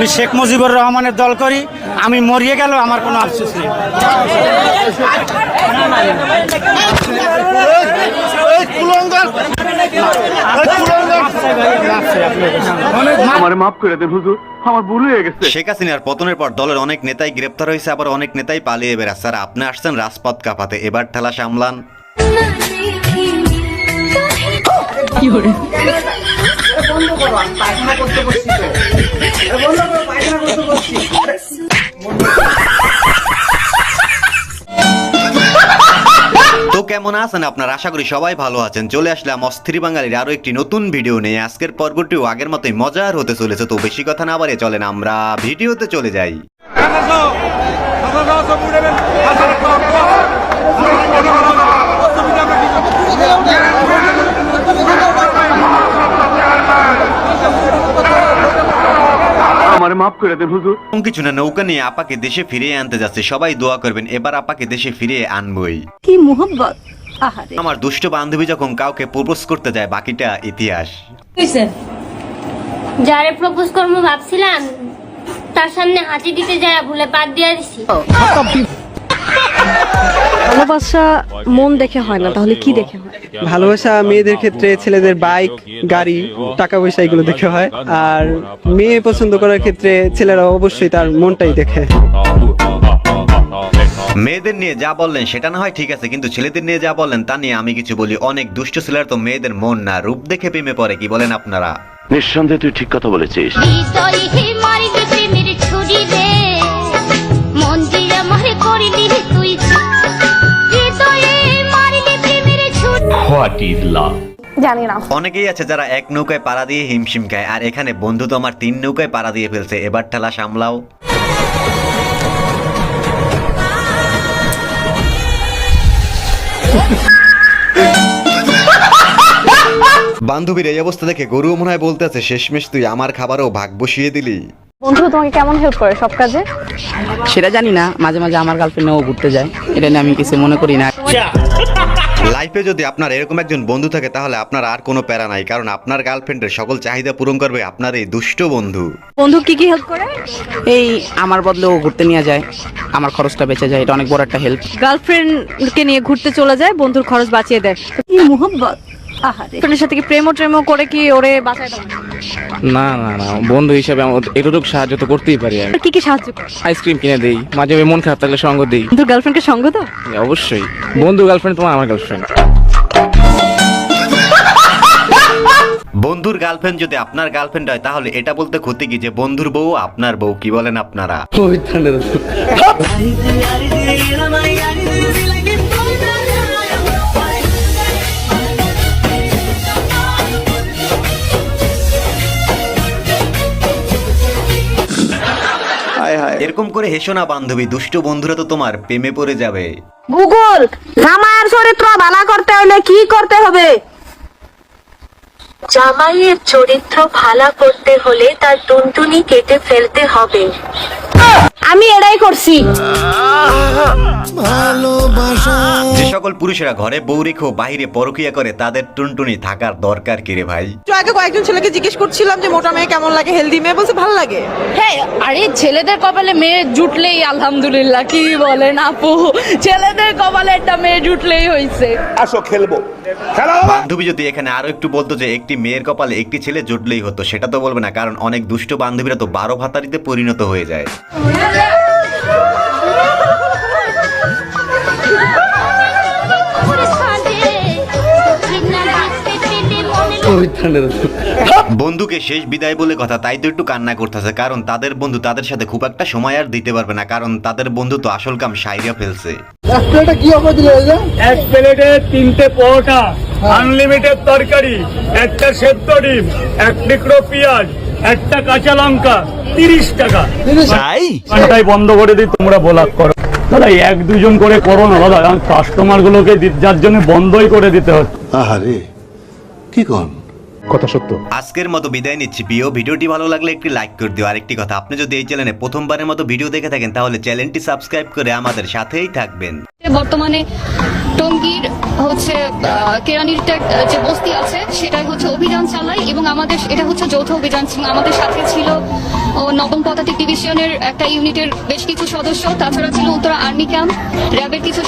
আমি শেখ মুজিবুর রহমানের দল করি আমি মরিয়ে গেল আমার কোনো আফসোস নেই। মাফ করে দেন হুজুর আমার ভুল হয়ে গেছে। শেখ হাসিনার পতনের পর দলের অনেক নেতাই গ্রেপ্তার হয়েছে আবার অনেক নেতাই পালিয়ে বেড়াচ্ছে। আর আপনি আসছেন রাজপথ কাঁপাতে এবার ঠেলা সামলান। তো কেমন আছেন আপনার? আশা করি সবাই ভালো আছেন। চলে আসলাম অস্থির বাঙালির আরও একটি নতুন ভিডিও নিয়ে। আজকের পর্বটিও আগের মতোই মজার হতে চলেছে তো বেশি কথা না বাড়িয়ে চলেন আমরা ভিডিওতে চলে যাই। আমার মাফ করে দেন হুজুর। কিছু না নৌকা নিয়ে আপাকে দেশে ফিরিয়ে আনতে যাচ্ছে। সবাই দোয়া করবেন এবার আপাকে দেশে ফিরিয়ে আনবই। কি মোহব্বত আহারে। আমার দুষ্ট বান্ধবী যখন কাউকে প্রপোজ করতে যায় বাকিটা ইতিহাস। যারে প্রপোজ করব ভাবছিলাম তার সামনে হাঁচি দিতে যায় ভুলে পাত দিয়ে দিছি। ভালোবাসা মন দেখে হয় না তাহলে কি দেখে হয়? ভালোবাসা মেয়েদের ক্ষেত্রে ছেলেদের বাইক গাড়ি টাকা পয়সা এগুলো দেখে হয়। আর মেয়ে পছন্দ করার ক্ষেত্রে ছেলেরা অবশ্যই তার মনটাই দেখে। মেয়েদের নিয়ে যা বললেন সেটা না হয় ঠিক আছে কিন্তু ছেলেদের নিয়ে যা বললেন তা নিয়ে আমি কিছু বলি। অনেক দুষ্ট ছেলেরা তো মেয়েদের মন না রূপ দেখে প্রেমে পড়ে কি বলেন আপনারা? নিঃসন্দেহে তুই ঠিক কথা বলেছিস। জানি না। অনেকেই আছে যারা এক নৌকায় পাড়া দিয়ে হিমশিম খায় আর এখানে বন্ধু তো আমার তিন নৌকায় পাড়া দিয়ে ফেলছে। এবার ঠেলা সামলাও। বান্ধবীর এই অবস্থা দেখে গরু মনে হয় বলতে আছে শেষমেশ তুই আমার খাবারও ভাগ বসিয়ে দিলি। বন্ধু তোমাকে কেমন হেল্প করে সব কাজে? সেটা জানি না। মাঝে মাঝে আমার গার্লফ্রেন্ড ও ঘুরতে যায়। এটা নিয়ে আমি কিছু মনে করি না। লাইফে যদি আপনার এরকম একজন বন্ধু থাকে তাহলে আপনার আর কোনো প্যারা নাই কারণ আপনার গার্লফ্রেন্ডের সকল চাহিদা পূরণ করবে আপনার এই দুষ্ট বন্ধু। বন্ধু কি কি হেল্প করে? এই আমার বদলে ও ঘুরতে নিয়ে যায় আমার খরচটা বেঁচে যায় এটা অনেক বড় একটা হেল্প গার্লফ্রেন্ডকে নিয়ে ঘুরতে চলে যায় বন্ধুর খরচ বাঁচিয়ে দেয়। কি মোহব্বত সাথে কি প্রেমো ট্রেমো করে কি ওরে বাঁচায় না না না বন্ধু হিসাবে আমার এতটুকু সাহায্য তো করতেই পারি আমি। কি কি সাহায্য আইসক্রিম কিনে দেই মাঝে মাঝে মন খারাপ থাকলে সঙ্গ দিই। বন্ধুর গার্লফ্রেন্ডকে সঙ্গ দাও? অবশ্যই। বন্ধু গার্লফ্রেন্ড তোমার আমার গার্লফ্রেন্ড বন্ধুর গার্লফ্রেন্ড যদি আপনার গার্লফ্রেন্ড হয় তাহলে এটা বলতে ক্ষতি কি যে বন্ধুর বউ আপনার বউ কি বলেন আপনারা? এরকম করে হেসো না বান্ধবী। দুষ্ট বন্ধুরা তো তোমার প্রেমে পড়ে যাবে। গুগল জামাইয়ের চরিত্র ভালো করতে হলে কি করতে হবে? জামাইয়ের চরিত্র ভালা করতে হলে তার টুনটুনি কেটে ফেলতে হবে। আমি এটাই করছি। যে সকল পুরুষেরা ঘরে বউ রেখেও বাইরে পরকিয়া করে তাদের টুনটুনি থাকার দরকার কিরে ভাই? একটু আগে কয়েকজন ছেলেকে জিজ্ঞেস করছিলাম যে মোটা মেয়ে কেমন লাগে হেলদি মেয়ে বলছে ভালো লাগে। হ্যাঁ আরে ছেলেদের কপালে মেয়ে জুটলেই আলহামদুলিল্লাহ কি বলেন আপু? ছেলেদের কপালে একটা মেয়ে জুটলেই হয়েছে আসো খেলব। বান্ধবী যদি এখানে আরও একটু বলতো যে একটি মেয়ের কপালে একটি ছেলে জুটলেই হতো সেটা তো বলবে না কারণ অনেক দুষ্ট বান্ধবীরা তো বারো ভাতারিতে পরিণত হয়ে যায়। বন্ধুকে শেষ বিদায় বলে কথা তাই তো একটু কান্না করতেছে। কারণ তাদের বন্ধু তাদের সাথে খুব একটা সময় আর দিতে পারবে না কারণ তাদের বন্ধু তো আসল কাম সাইরা ফেলছে। এক প্লেটে তিনটে পরোটা আনলিমিটেড তরকারি একটা সেদ্ধ ডিম এক টুকরো পেঁয়াজ একটা কাঁচা লঙ্কা তিরিশ টাকা। ঘন্টায় বন্ধ করে দিই তোমরা ব্লক করো। দাদা এক দুজন করে করো না দাদা কাস্টমার গুলোকে যার জন্য বন্ধই করে দিতে হচ্ছে আহারে কি কন আজকের মতো বিদায় নিচ্ছি। প্রিয় ভিডিওটি ভালো লাগলে একটি লাইক করে দিও। আরেকটি কথা আপনি যদি এই চ্যানেলে প্রথমবারের মতো ভিডিও দেখে থাকেন তাহলে চ্যানেলটি সাবস্ক্রাইব করে আমাদের সাথেই থাকবেন। বর্তমানে টঙ্গীর হচ্ছে আহ, কেরানির যে বস্তি আছে সেটাই হচ্ছে অভিযান চালাই এবং আমাদের এটা হচ্ছে যৌথ অভিযান ছিল। আমাদের সাথে ছিল ও নবম পদাতিক ডিভিশনের একটা ইউনিটের বেশ কিছু সদস্য। তাছাড়া ছিল উত্তরা আর্মি ক্যাম্প র্যাবের কিছু